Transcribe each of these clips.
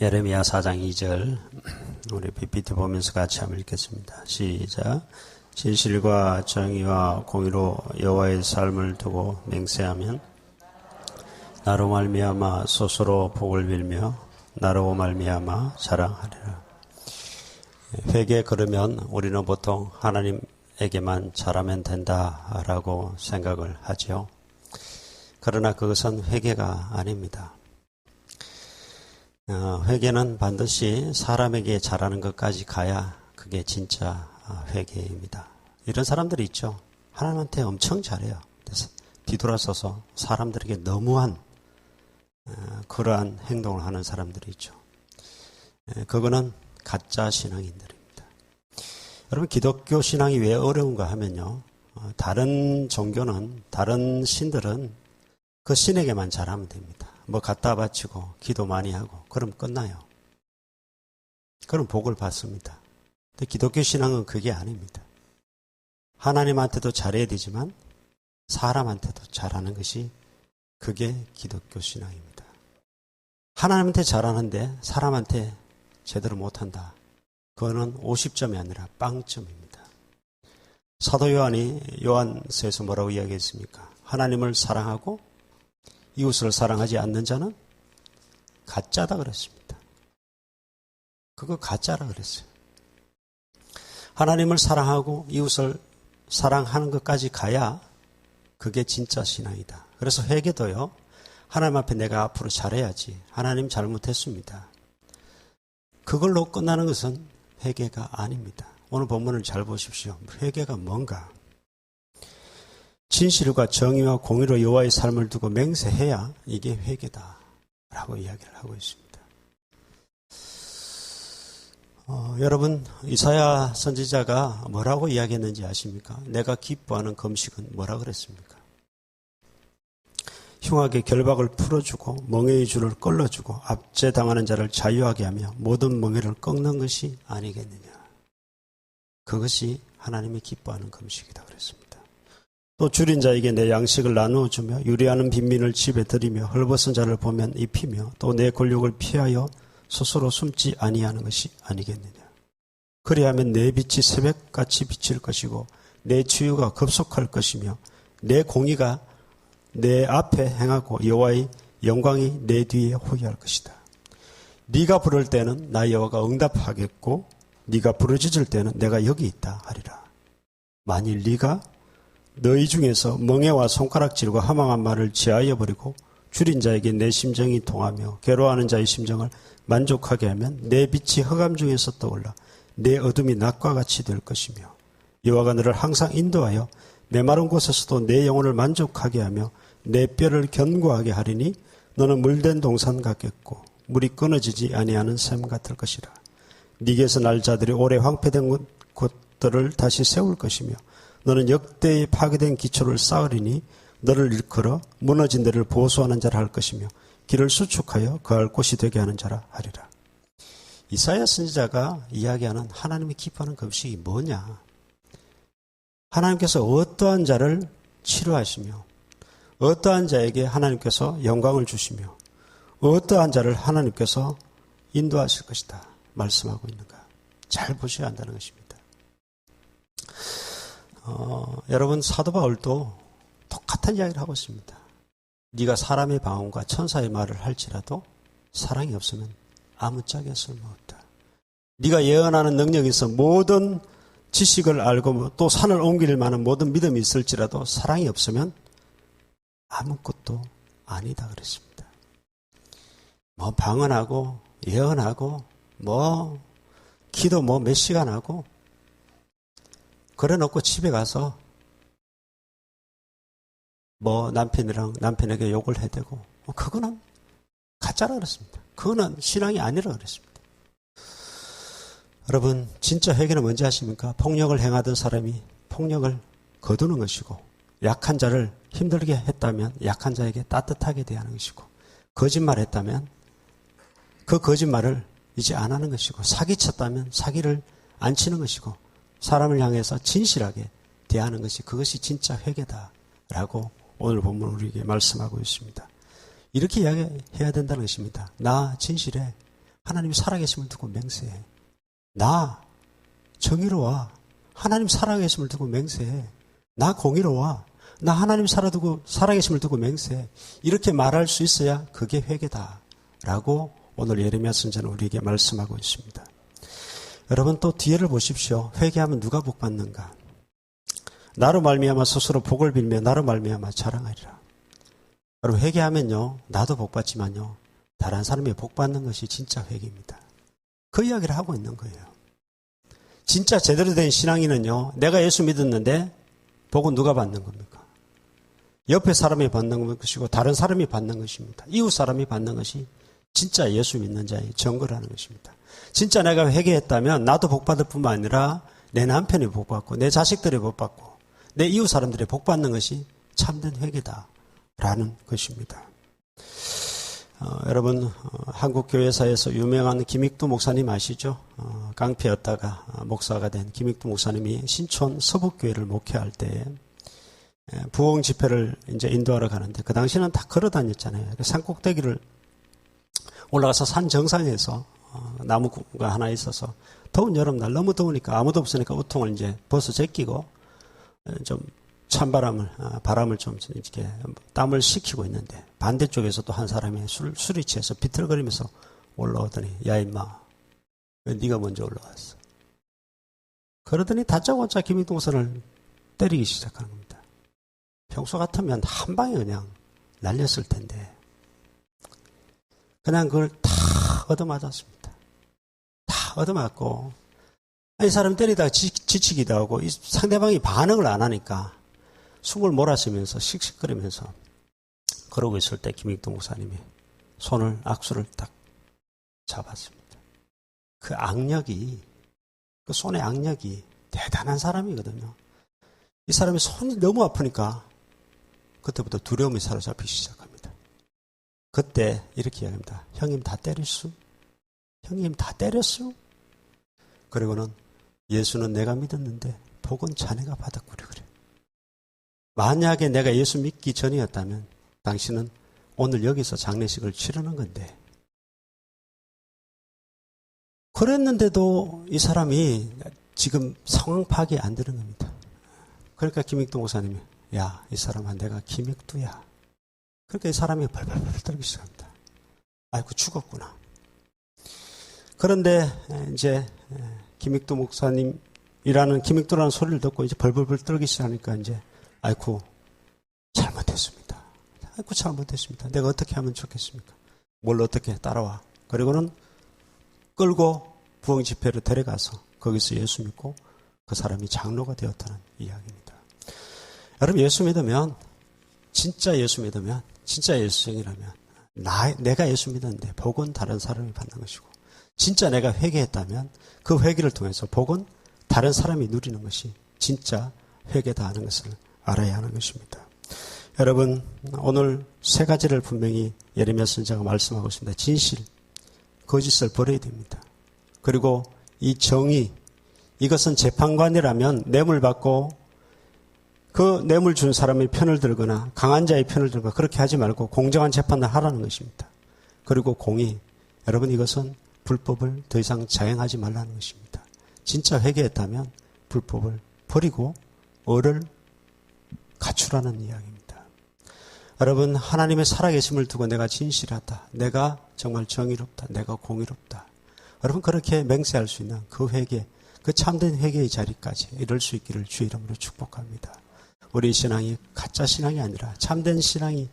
예레미야 4장 2절 우리 PPT 보면서 같이 한번 읽겠습니다. 시작. 진실과 정의와 공의로 여호와의 삶을 두고 맹세하면 나로 말미암아 스스로 복을 빌며 나로 말미암아 자랑하리라. 회개 그러면 우리는 보통 하나님에게만 잘하면 된다라고 생각을 하죠. 그러나 그것은 회개가 아닙니다. 어, 회개는 반드시 사람에게 잘하는 것까지 가야 그게 진짜 어, 회개입니다. 이런 사람들이 있죠. 하나님한테 엄청 잘해요. 뒤돌아서서 사람들에게 너무한 어, 그러한 행동을 하는 사람들이 있죠. 그거는 가짜 신앙인들입니다. 여러분 기독교 신앙이 왜 어려운가 하면요. 다른 종교는 다른 신들은 그 신에게만 잘하면 됩니다. 뭐 갖다 바치고 기도 많이 하고 그럼 끝나요. 그럼 복을 받습니다. 근데 기독교 신앙은 그게 아닙니다. 하나님한테도 잘해야 되지만 사람한테도 잘하는 것이 그게 기독교 신앙입니다. 하나님한테 잘하는데 사람한테 제대로 못한다. 그거는 50점이 아니라 빵점입니다. 사도 요한이 요한서에서 뭐라고 이야기했습니까? 하나님을 사랑하고 이웃을 사랑하지 않는 자는 가짜다 그랬습니다. 그거 가짜라 그랬어요. 하나님을 사랑하고 이웃을 사랑하는 것까지 가야 그게 진짜 신앙이다. 그래서 회개도요. 하나님 앞에 내가 앞으로 잘해야지. 하나님 잘못했습니다. 그걸로 끝나는 것은 회개가 아닙니다. 오늘 본문을 잘 보십시오. 회개가 뭔가? 진실과 정의와 공의로 여호와의 삶을 두고 맹세해야 이게 회개다 라고 이야기를 하고 있습니다. 어, 여러분 이사야 선지자가 뭐라고 이야기했는지 아십니까? 내가 기뻐하는 금식은 뭐라 그랬습니까? 흉하게 결박을 풀어주고 멍에의 줄을 끌어주고 압제당하는 자를 자유하게 하며 모든 멍에를 꺾는 것이 아니겠느냐. 그것이 하나님이 기뻐하는 금식이다 그랬습니다. 또 줄인 자에게 내 양식을 나누어 주며 유리하는 빈민을 집에 들이며 헐벗은 자를 보면 입히며 또 내 권력을 피하여 스스로 숨지 아니하는 것이 아니겠느냐. 그리하면 내 빛이 새벽같이 비칠 것이고 내 치유가 급속할 것이며 내 공의가 내 앞에 행하고 여호와의 영광이 내 뒤에 호위할 것이다. 네가 부를 때는 나 여호와가 응답하겠고 네가 부르짖을 때는 내가 여기 있다 하리라. 만일 네가 너희 중에서 멍해와 손가락질과 허망한 말을 지하여 버리고 줄인 자에게 내 심정이 통하며 괴로워하는 자의 심정을 만족하게 하면 내 빛이 흑암 중에서 떠올라 내 어둠이 낮과 같이 될 것이며 여호와가 너를 항상 인도하여 메마른 곳에서도 내 영혼을 만족하게 하며 내 뼈를 견고하게 하리니 너는 물된 동산 같겠고 물이 끊어지지 아니하는 샘 같을 것이라. 네게서 날 자들이 오래 황폐된 곳들을 다시 세울 것이며 너는 역대의 파괴된 기초를 쌓으리니 너를 일컬어 무너진 데를 보수하는 자라 할 것이며 길을 수축하여 거할 곳이 되게 하는 자라 하리라. 이사야 선지자가 이야기하는 하나님이 기뻐하는 금식이 뭐냐? 하나님께서 어떠한 자를 치료하시며 어떠한 자에게 하나님께서 영광을 주시며 어떠한 자를 하나님께서 인도하실 것이다. 말씀하고 있는가? 잘 보셔야 한다는 것입니다. 어, 여러분 사도 바울도 똑같은 이야기를 하고 있습니다. 네가 사람의 방언과 천사의 말을 할지라도 사랑이 없으면 아무짝에 쓸모없다. 네가 예언하는 능력이 있어 모든 지식을 알고 또 산을 옮길 만한 모든 믿음이 있을지라도 사랑이 없으면 아무것도 아니다 그랬습니다. 뭐 방언하고 예언하고 뭐 기도 뭐 몇 시간 하고 그래 놓고 집에 가서 뭐 남편이랑 남편에게 욕을 해대고 뭐 그거는 가짜라 그랬습니다. 그거는 신앙이 아니라 그랬습니다. 여러분 진짜 회개는 뭔지 아십니까? 폭력을 행하던 사람이 폭력을 거두는 것이고 약한 자를 힘들게 했다면 약한 자에게 따뜻하게 대하는 것이고 거짓말했다면 그 거짓말을 이제 안 하는 것이고 사기쳤다면 사기를 안 치는 것이고 사람을 향해서 진실하게 대하는 것이 그것이 진짜 회개다라고 오늘 본문 우리에게 말씀하고 있습니다. 이렇게 이야기해야 된다는 것입니다. 나 진실해. 하나님 살아계심을 두고 맹세해. 나 정의로워. 하나님 살아계심을 두고 맹세해. 나 공의로워. 나 하나님 살아두고 살아계심을 두고 맹세. 이렇게 말할 수 있어야 그게 회개다. 라고 오늘 예레미야 선자는 우리에게 말씀하고 있습니다. 여러분 또 뒤에를 보십시오. 회개하면 누가 복 받는가? 나로 말미암아 스스로 복을 빌며 나로 말미암아 자랑하리라. 여러분 회개하면요. 나도 복 받지만요. 다른 사람이 복 받는 것이 진짜 회개입니다. 그 이야기를 하고 있는 거예요. 진짜 제대로 된 신앙인은요. 내가 예수 믿었는데 복은 누가 받는 겁니까? 옆에 사람이 받는 것이고 다른 사람이 받는 것입니다. 이웃 사람이 받는 것이 진짜 예수 믿는 자의 증거라는 것입니다. 진짜 내가 회개했다면 나도 복 받을 뿐만 아니라 내 남편이 복 받고 내 자식들이 복 받고 내 이웃 사람들이 복 받는 것이 참된 회개다라는 것입니다. 어, 여러분 어, 한국 교회사에서 유명한 김익두 목사님 아시죠? 어, 깡패였다가 목사가 된 김익두 목사님이 신촌 서북교회를 목회할 때 예, 부흥 집회를 이제 인도하러 가는데 그 당시는 다 걸어 다녔잖아요. 그산 꼭대기를 올라가서 산 정상에서 어, 나무가 하나 있어서 더운 여름날 너무 더우니까 아무도 없으니까 우통을 이제 벗어 제끼고 어, 좀 찬바람을 어, 바람을 좀 이렇게 땀을 식히고 있는데 반대쪽에서 또 한 사람이 술, 술이 취해서 비틀거리면서 올라오더니 야 임마 왜 네가 먼저 올라왔어? 그러더니 다짜고짜 김익동선을 때리기 시작하는 겁니다. 평소 같으면 한 방에 그냥 날렸을 텐데 그냥 그걸 다 얻어맞았습니다. 다 얻어맞고 이 사람 때리다가 지, 치기도 하고 상대방이 반응을 안 하니까 숨을 몰아쉬면서 씩씩거리면서 그러고 있을 때 김익동 목사님이 손을 악수를 딱 잡았습니다. 그 악력이 그 손의 악력이 대단한 사람이거든요. 이 사람이 손이 너무 아프니까 그때부터 두려움이 사로잡히기 시작합니다. 그때 이렇게 이야기합니다. 형님 다 때렸수? 형님 다 때렸수? 그리고는 예수는 내가 믿었는데 복은 자네가 받았구려 그래. 만약에 내가 예수 믿기 전이었다면 당신은 오늘 여기서 장례식을 치르는 건데 그랬는데도 이 사람이 지금 상황 파악이 안 되는 겁니다. 그러니까 김익동 목사님이 야, 이 사람은 내가 김익두야. 이 사람이 발발발 떨기 시작합니다. 아이고, 죽었구나. 그런데 이제 김익두 목사님이라는 김익두라는 소리를 듣고 이제 벌벌벌 떨기 시작하니까 이제 아이고, 잘못했습니다. 아이고, 잘못했습니다. 내가 어떻게 하면 좋겠습니까? 뭘 어떻게 따라와. 그리고는 끌고 부흥 집회를 데려가서 거기서 예수 믿고 그 사람이 장로가 되었다는 이야기입니다. 여러분 예수 믿으면 진짜 예수 믿으면 진짜 예수생이라면 나 내가 예수 믿었는데 복은 다른 사람이 받는 것이고 진짜 내가 회개했다면 그 회개를 통해서 복은 다른 사람이 누리는 것이 진짜 회개다 하는 것을 알아야 하는 것입니다. 여러분 오늘 세 가지를 분명히 예레미야 선자가 말씀하고 있습니다. 진실, 거짓을 버려야 됩니다. 그리고 이 정의 이것은 재판관이라면 뇌물 받고 그 뇌물 준 사람의 편을 들거나 강한 자의 편을 들거나 그렇게 하지 말고 공정한 재판을 하라는 것입니다. 그리고 공의. 여러분 이것은 불법을 더 이상 자행하지 말라는 것입니다. 진짜 회개했다면 불법을 버리고 을을 갖추라는 이야기입니다. 여러분 하나님의 살아계심을 두고 내가 진실하다. 내가 정말 정의롭다. 내가 공의롭다. 여러분 그렇게 맹세할 수 있는 그 회개, 그 참된 회개의 자리까지 이룰 수 있기를 주 이름으로 축복합니다. 우리 신앙이 가짜 신앙이 아니라 참된 신앙이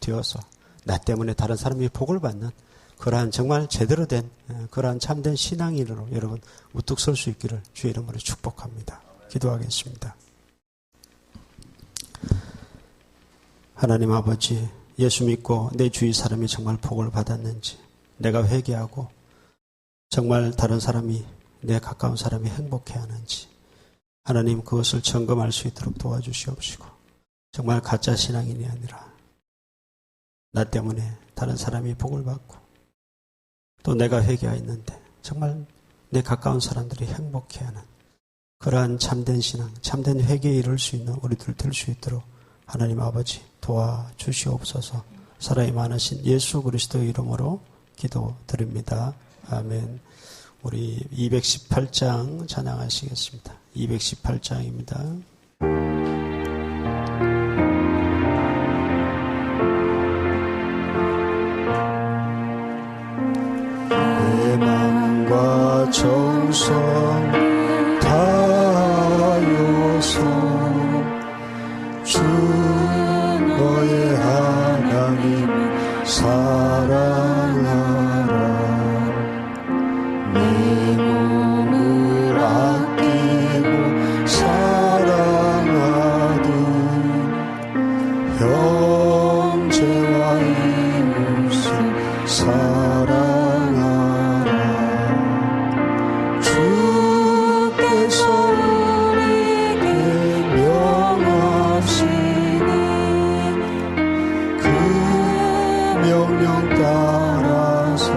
되어서 나 때문에 다른 사람이 복을 받는 그러한 정말 제대로 된 그러한 참된 신앙인으로 여러분 우뚝 설 수 있기를 주의 이름으로 축복합니다. 기도하겠습니다. 하나님 아버지 예수 믿고 내 주위 사람이 정말 복을 받았는지 내가 회개하고 정말 다른 사람이 내 가까운 사람이 행복해 하는지 하나님 그것을 점검할 수 있도록 도와주시옵시고 정말 가짜 신앙인이 아니라 나 때문에 다른 사람이 복을 받고 또 내가 회개하였는데 정말 내 가까운 사람들이 행복해하는 그러한 참된 신앙, 참된 회개에 이룰 수 있는 우리들 될 수 있도록 하나님 아버지 도와주시옵소서 살아이 많으신 예수 그리스도의 이름으로 기도드립니다. 아멘. 우리 218장 찬양하시겠습니다. 218장입니다. 대망과 정성 다요소 주 너의 하나님 사랑하 명령 따라서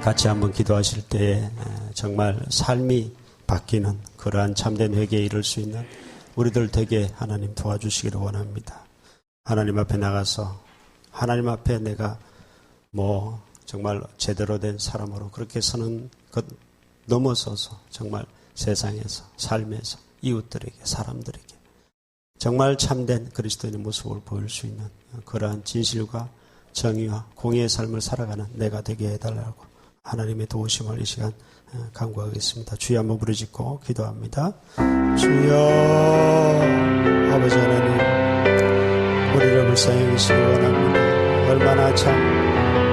같이 한번 기도하실 때 정말 삶이 바뀌는 그러한 참된 회개에 이를 수 있는 우리들 되게 하나님 도와주시기를 원합니다. 하나님 앞에 나가서 하나님 앞에 내가 뭐 정말 제대로 된 사람으로 그렇게 서는 것 넘어서서 정말 세상에서 삶에서 이웃들에게 사람들에게 정말 참된 그리스도인의 모습을 보일 수 있는 그러한 진실과 정의와 공의의 삶을 살아가는 내가 되게 해달라고 하나님의 도우심을 이 시간 간구하겠습니다. 주여 한번 부르짖고 기도합니다. 주여 아버지 하나님 우리를 불쌍히 여기시기 원합니다. 얼마나 참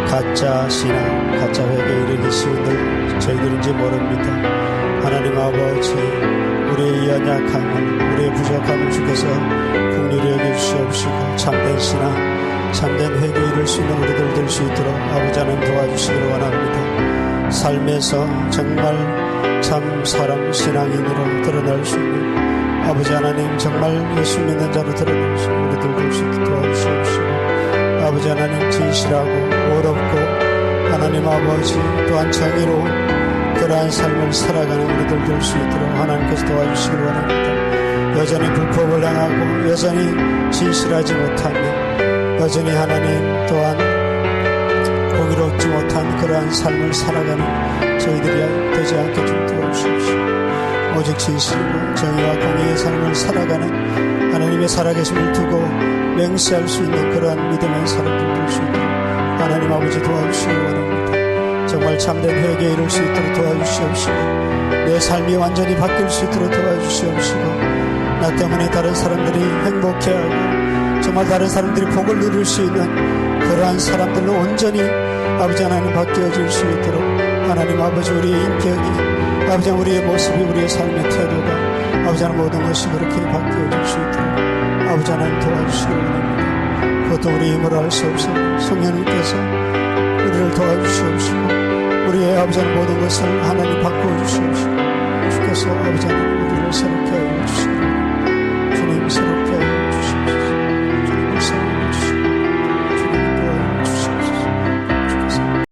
가짜 신앙, 가짜 회개에 이르기 쉬운들 저희들인지 모릅니다. 하나님 아버지 우리의 연약함을 우리의 부족함을 주께서 국률이 여겨주시옵시고 참된 신앙 참된 회개에 이를 수 있는 우리들 될 수 있도록 아버지 하나님 도와주시기를 원합니다. 삶에서 정말 참 사람 신앙인으로 드러날 수 있는 아버지 하나님 정말 예수 믿는 자로 드러날 수 있는 우리들 될수 있도록 도와주시옵시고 아버지 하나님 진실하고 어렵고 하나님 아버지 또한 정의로운 그러한 삶을 살아가는 우리들 될 수 있도록 하나님께서 도와주시길 원합니다. 여전히 불법을 행하고 여전히 진실하지 못하며 여전히 하나님 또한 공의롭지 못한 그러한 삶을 살아가는 저희들이 되지 않게 좀 도와주십시오. 오직 진실과 정의와 공의의 삶을 살아가는 하나님의 살아계심을 두고 맹세할 수 있는 그러한 믿음의 사람들 될수 있도록 하나님 아버지 도와주시기 원합니다. 정말 참된 회개에 이룰 수 있도록 도와주시옵시고 내 삶이 완전히 바뀔 수 있도록 도와주시옵시고 나 때문에 다른 사람들이 행복해하고 정말 다른 사람들이 복을 누릴 수 있는 그러한 사람들로 온전히 아버지 하나님 바뀌어질 수 있도록 하나님 아버지 우리의 인격이 아버지 우리의 모습이 우리의 삶의 태도가 아버지 하나님 모든 것이 그렇게 바뀌어질 수 있도록 아버지 하나님 도와주시기 원합니다. 그것도 우리 힘으로 할 수 없어 성령님께서 우리를 도와주시옵시고 우리의 아버지 하나님 모든 것을 하나님 바꾸어 주시옵시고 주께서 아버지 하나님 우리를 새롭게 하여 주시고